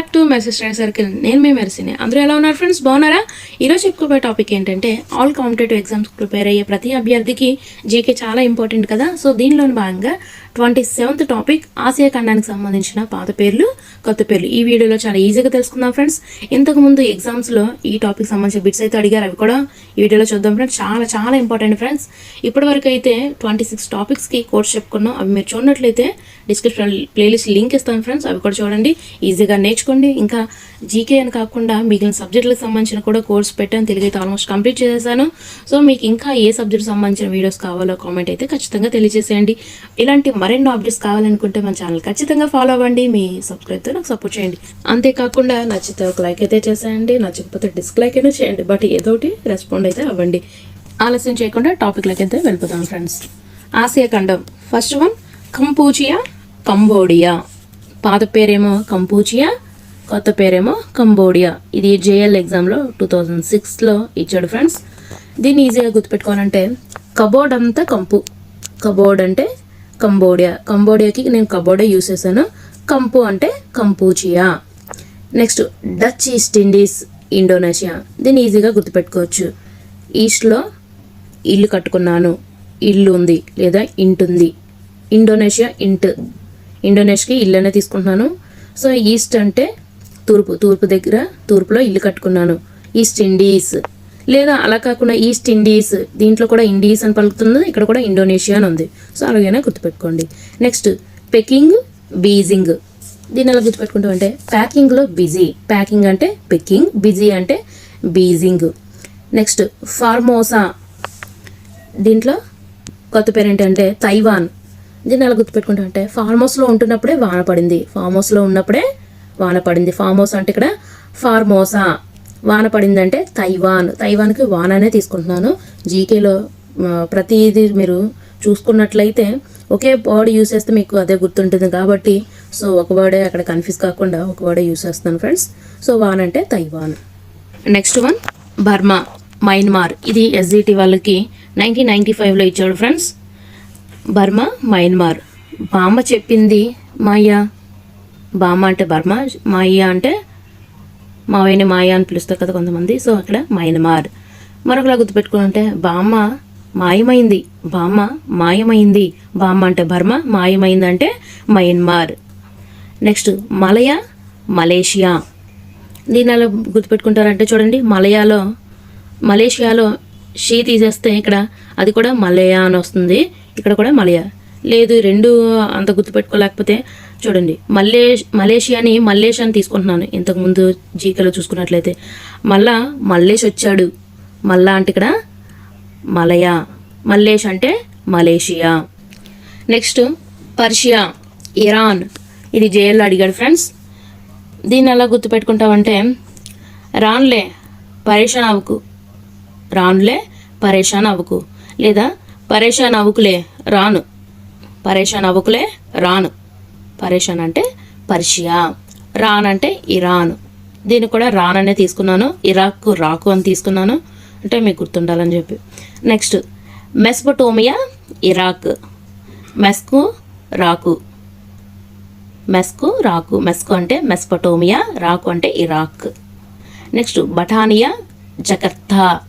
Back to message circle నేను మీ మెరిసినే. అందరూ ఎలా ఉన్నారు ఫ్రెండ్స్ బాగున్నారా? ఈరోజు చెప్పుకోబోయే టాపిక్ ఏంటంటే ఆల్ కాంపిటేటివ్ ఎగ్జామ్స్ ప్రిపేర్ అయ్యే ప్రతి అభ్యర్థికి జీకే చాలా ఇంపార్టెంట్ కదా? సో దీనిలోని భాగంగా ట్వంటీ సెవెంత్ టాపిక్ ఆసియా ఖండానికి సంబంధించిన పాత పేర్లు కొత్త పేర్లు. ఈ వీడియోలో చాలా ఈజీగా తెలుసుకుందాం ఫ్రెండ్స్ ఇంతకుముందు ఎగ్జామ్స్లో ఈ టాపిక్ సంబంధించిన బిట్స్ అయితే అడిగారు. అవి కూడా ఈ వీడియోలో చూద్దాం ఫ్రెండ్స్ చాలా చాలా ఇంపార్టెంట్ ఫ్రెండ్స్ ఇప్పటివరకు అయితే ట్వంటీ సిక్స్ టాపిక్స్కి కోర్స్ చెప్పుకున్నాం. అవి మీరు చూడనట్లయితే డిస్క్రిప్షన్ ప్లేలిస్ట్ లింక్ ఇస్తాను ఫ్రెండ్స్ అవి కూడా చూడండి. ఈజీగా నేర్చుకోండి. ఇంకా జీకే అని కాకుండా మిగిలిన సబ్జెక్టులకు సంబంధించిన కూడా కోర్స్ పెట్టాను. తెలుగు అయితే ఆల్మోస్ట్ కంప్లీట్ చేసేసాను. సో మీకు ఇంకా ఏ సబ్జెక్ట్ సంబంధించిన వీడియోస్ కావాలో కామెంట్ అయితే ఖచ్చితంగా తెలియజేసేయండి. ఇలాంటి మరెన్నో అప్డేట్స్ కావాలనుకుంటే మన ఛానల్ ఖచ్చితంగా ఫాలో అవ్వండి. మీ సబ్స్క్రైబ్తో నాకు సపోర్ట్ చేయండి. అంతేకాకుండా నచ్చితే ఒక లైక్ అయితే చేసేయండి నచ్చకపోతే డిస్లైక్ అయినా చేయండి. బట్ ఏదో రెస్పాండ్ అయితే అవ్వండి. ఆలస్యం చేయకుండా టాపిక్లకి అయితే వెళ్ళిపోతాం ఫ్రెండ్స్ ఆసియా ఖండం. First one Kampuchea Cambodia. పాత పేరేమో కంపూచియా కొత్త పేరేమో కంబోడియా. ఇది జేఎల్ ఎగ్జామ్లో టూ థౌజండ్ సిక్స్లో ఇచ్చాడు ఫ్రెండ్స్ దీన్ని ఈజీగా గుర్తుపెట్టుకోవాలంటే కబోర్డ్ అంతా కంపు. కబోర్డ్ అంటే కంబోడియా. కంబోడియాకి నేను కబోడియా యూస్ చేశాను. కంపు అంటే Kampuchea. Next Dutch East Indies Indonesia దీన్ని ఈజీగా గుర్తుపెట్టుకోవచ్చు. ఈస్ట్లో ఇల్లు కట్టుకున్నాను. ఇల్లు ఉంది లేదా ఇంటుంది ఇండోనేషియా ఇంట్ ఇండోనేషియాకి ఇల్లు అనే తీసుకుంటున్నాను. సో ఈస్ట్ అంటే తూర్పు తూర్పు దగ్గర తూర్పులో ఇల్లు కట్టుకున్నాను. ఈస్ట్ ఇండీస్ లేదా అలా కాకుండా ఈస్ట్ ఇండీస్ దీంట్లో కూడా ఇండీస్ అని పలుకుతుంది ఇక్కడ కూడా ఇండోనేషియా అని ఉంది. సో అలాగైనా గుర్తుపెట్టుకోండి. నెక్స్ట్ పెకింగ్ బీజింగ్ దీన్ని ఎలా గుర్తుపెట్టుకుంటాం అంటే ప్యాకింగ్లో బిజీ ప్యాకింగ్ అంటే పెకింగ్ బిజీ అంటే బీజింగ్ నెక్స్ట్ ఫార్మోసా దీంట్లో కొత్త పేరు ఏంటంటే తైవాన్ దీన్ని ఎలా గుర్తుపెట్టుకుంటాం అంటే ఫార్మ్ హౌస్లో ఉంటున్నప్పుడే వాన పడింది. ఫార్మ్ హౌస్లో ఉన్నప్పుడే వాన పడింది. ఫార్మ్ హౌస్ అంటే ఇక్కడ ఫార్మోసా వాన పడిందంటే తైవాన్. తైవాన్కి వాన అనే తీసుకుంటున్నాను జీకేలో ప్రతిదీ మీరు చూసుకున్నట్లయితే ఒకే వర్డ్ యూస్ చేస్తే మీకు అదే గుర్తుంటుంది కాబట్టి సో ఒక వర్డే అక్కడ కన్ఫ్యూజ్ కాకుండా ఒక వర్డే యూస్ చేస్తాను ఫ్రెండ్స్ సో వాన్ అంటే Taiwan. Next one Burma Myanmar ఇది ఎస్జిటి వాళ్ళకి నైన్టీన్ నైన్టీ ఫైవ్లో ఇచ్చాడు ఫ్రెండ్స్ బర్మా మయన్మార్ బామ్మ చెప్పింది మాయ. బామ్మ అంటే బర్మా మాయ అంటే మావయ్యని మాయ అని పిలుస్తారు కదా కొంతమంది. సో అక్కడ మయన్మార్ మరొకలా గుర్తుపెట్టుకుంటే బామ్మ మాయమైంది బామ్మ మాయమైంది బామ్మ అంటే బర్మ మాయమైంది అంటే మయన్మార్ నెక్స్ట్ మలయ మలేషియా. దీని అలా గుర్తుపెట్టుకుంటారంటే చూడండి మలయాలో మలేషియాలో షీ తీసేస్తే ఇక్కడ అది కూడా మలయా అని వస్తుంది. ఇక్కడ కూడా మలయా. లేదు రెండు అంత గుర్తుపెట్టుకోలేకపోతే చూడండి మల్లే మలేషియాని మల్లేష్ అని తీసుకుంటున్నాను. ఇంతకుముందు జీకేలో చూసుకున్నట్లయితే. మళ్ళా మల్లేష్ వచ్చాడు. మళ్ళా అంటే ఇక్కడ మలయా. మల్లేష్ అంటే మలేషియా. Next Persia Iran. ఇది జైల్లో అడిగాడు ఫ్రెండ్స్. దీన్ని ఎలా గుర్తుపెట్టుకుంటామంటే రాన్లే పరేషాన్ అవ్వకు రాన్లే పరేషాన్ అవ్వకు లేదా పరేషాన్ అవ్వకులే రాను. పరేషాన్ అవ్వకులే రాను. పరేషాన్ అంటే పర్షియా రాన్ అంటే ఇరాన్. దీన్ని కూడా రాన్ అనే తీసుకున్నాను. ఇరాక్ రాకు అని తీసుకున్నాను. అంటే మీకు గుర్తుండాలని చెప్పి. Next Mesopotamia Iraq. మెస్కు రాకు. మెస్కు రాకు. మెస్కు అంటే మెస్పటోమియా రాకు అంటే ఇరాక్. నెక్స్ట్ బఠానియా జకర్తా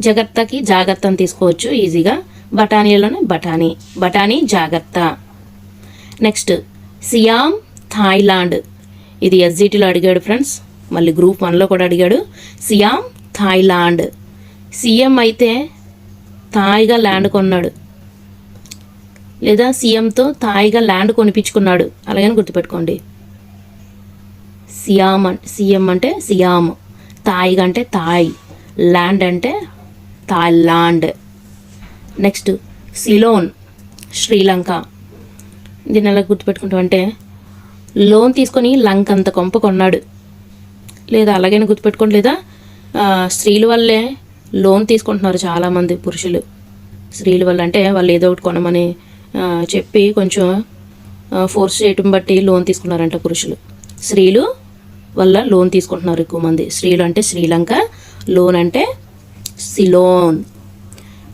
జగర్తకి జాగ్రత్త అని తీసుకోవచ్చు ఈజీగా. బఠానీలోనే బఠానీ. బఠానీ జాగ్రత్త. Next Siam Thailand. ఇది ఎస్జిటిలో అడిగాడు ఫ్రెండ్స్. మళ్ళీ గ్రూప్ వన్లో కూడా అడిగాడు. SIAM Thailand. సీఎం అయితే థాయిగా ల్యాండ్ కొన్నాడు. లేదా సీఎంతో థాయిగా ల్యాండ్ కొనిపించుకున్నాడు. అలాగని గుర్తుపెట్టుకోండి. సియామ్ అన్- సీఎం అంటే సియామ్. థాయిగా అంటే థాయ్. ల్యాండ్ అంటే Thailand. Next Ceylon Sri Lanka. దీన్ని ఎలా గుర్తుపెట్టుకుంటాం అంటే లోన్ తీసుకొని లంక అంత కొంప కొన్నాడు. లేదా అలాగైనా గుర్తుపెట్టుకోండి లేదా స్త్రీల వల్లే లోన్ తీసుకుంటున్నారు చాలామంది పురుషులు. స్త్రీల వల్ల అంటే వాళ్ళు ఏదో ఒకటి కొనమని చెప్పి కొంచెం ఫోర్స్ చేయటం బట్టి లోన్ తీసుకున్నారంట పురుషులు. స్త్రీలు వల్ల లోన్ తీసుకుంటున్నారు ఎక్కువ మంది. స్త్రీలు అంటే శ్రీలంక లోన్ అంటే సిలోన్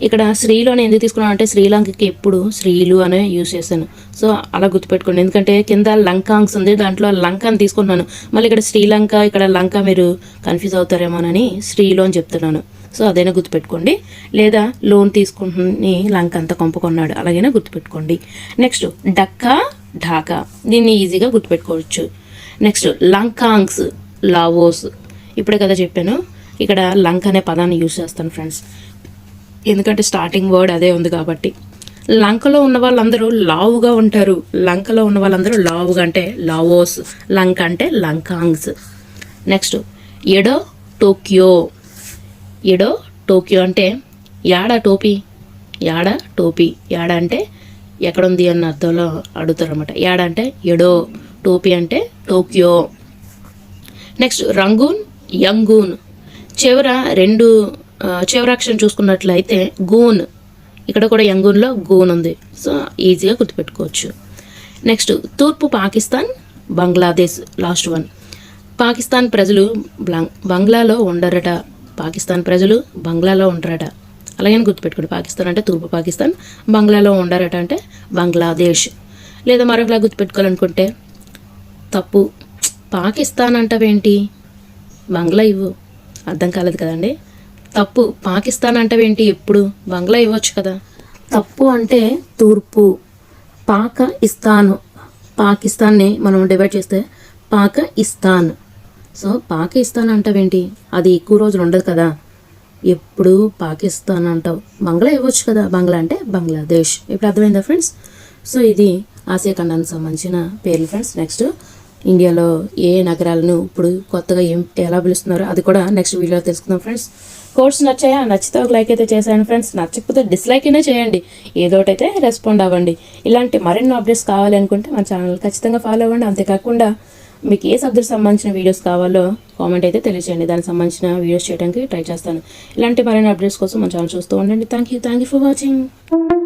ఇక్కడ శ్రీలోనే ఎందుకు తీసుకున్నాను అంటే శ్రీలంకకి ఎప్పుడు శ్రీలు అనే యూజ్ చేశాను సో అలా గుర్తుపెట్టుకోండి. ఎందుకంటే కింద లంకాంగ్స్ ఉంది దాంట్లో లంక అని తీసుకున్నాను మళ్ళీ ఇక్కడ శ్రీలంక ఇక్కడ లంక మీరు కన్ఫ్యూజ్ అవుతారేమోనని శ్రీలో అని చెప్తున్నాను. సో అదైనా గుర్తుపెట్టుకోండి. లేదా లోన్ తీసుకుని లంక అంతా కొంపుకున్నాడు అలాగైనా గుర్తుపెట్టుకోండి. నెక్స్ట్ డక్కా ఢాకా. దీన్ని ఈజీగా గుర్తుపెట్టుకోవచ్చు. నెక్స్ట్ లంకాంగ్స్ లావోస్. ఇప్పుడే కదా చెప్పాను. ఇక్కడ లంక అనే పదాన్ని యూజ్ చేస్తాను ఫ్రెండ్స్. ఎందుకంటే స్టార్టింగ్ వర్డ్ అదే ఉంది కాబట్టి. లంకలో ఉన్న వాళ్ళందరూ లావుగా ఉంటారు. లంకలో ఉన్న వాళ్ళందరూ లావుగా అంటే లావోస్ లంక అంటే లంకాంగ్స్. Next Edo Tokyo. Edo Tokyo అంటే యాడ టోపీ? యాడ టోపీ? యాడ అంటే ఎక్కడుంది అన్న అర్థంలో అడుగుతారు అనమాట యాడ అంటే ఎడో టోపీ అంటే టోక్యో. నెక్స్ట్ రంగూన్ యంగూన్. చివర రెండు చివరాక్షరం చూసుకున్నట్లయితే గూన్. ఇక్కడ కూడా యంగూన్లో గూన్ ఉంది. సో ఈజీగా గుర్తుపెట్టుకోవచ్చు. నెక్స్ట్ తూర్పు పాకిస్తాన్ బంగ్లాదేశ్ లాస్ట్ వన్ పాకిస్తాన్ ప్రజలు బంగ్లాలో ఉండరట. పాకిస్తాన్ ప్రజలు బంగ్లాలో ఉండరట. అలాగని గుర్తుపెట్టుకోండి. పాకిస్తాన్ అంటే తూర్పు పాకిస్తాన్ బంగ్లాలో ఉండరట అంటే బంగ్లాదేశ్. లేదా మరొకలా గుర్తుపెట్టుకోవాలనుకుంటే తప్పు. పాకిస్తాన్ అంటావేంటి? బంగ్లా ఇవ్వు. అర్థం కాలేదు కదండి? తప్పు. పాకిస్తాన్ అంటావేంటి? ఎప్పుడు? బంగ్లా ఇవ్వచ్చు కదా. తప్పు అంటే తూర్పు. పాక ఇస్తాను పాకిస్తాన్ని మనం డివైడ్ చేస్తే పాక ఇస్తాన్ సో పాకిస్తాన్ అంటావేంటి? అది ఎక్కువ రోజులు ఉండదు కదా. ఎప్పుడు పాకిస్తాన్ అంటావు? బంగ్లా ఇవ్వచ్చు కదా. బంగ్లా అంటే బంగ్లాదేశ్. ఇప్పుడు అర్థమైందా ఫ్రెండ్స్ సో ఇది ఆసియా ఖండానికి సంబంధించిన పేర్లు ఫ్రెండ్స్ నెక్స్ట్ ఇండియాలో ఏ నగరాలను ఇప్పుడు కొత్తగా ఏం ఎలా పిలుస్తున్నారో అది కూడా నెక్స్ట్ వీడియోలో తెలుసుకుందాం ఫ్రెండ్స్ కోర్స్ నచ్చాయా? నచ్చితే ఒక లైక్ అయితే చేశాను ఫ్రెండ్స్ నచ్చకపోతే డిస్లైక్ అయినా చేయండి. ఏదో ఒకటి అయితే రెస్పాండ్ అవ్వండి. ఇలాంటి మరెన్నో అప్డేట్స్ కావాలి అనుకుంటే మన ఛానల్ ఖచ్చితంగా ఫాలో అవ్వండి. అంతేకాకుండా మీకు ఏ సబ్జెక్ట్ సంబంధించిన వీడియోస్ కావాలో కామెంట్ అయితే తెలియజేయండి దానికి సంబంధించిన వీడియోస్ చేయడానికి ట్రై చేస్తాను. ఇలాంటి మరిన్ని అప్డేట్స్ కోసం మన ఛానల్ చూస్తూ ఉండండి. Thank you thank you for watching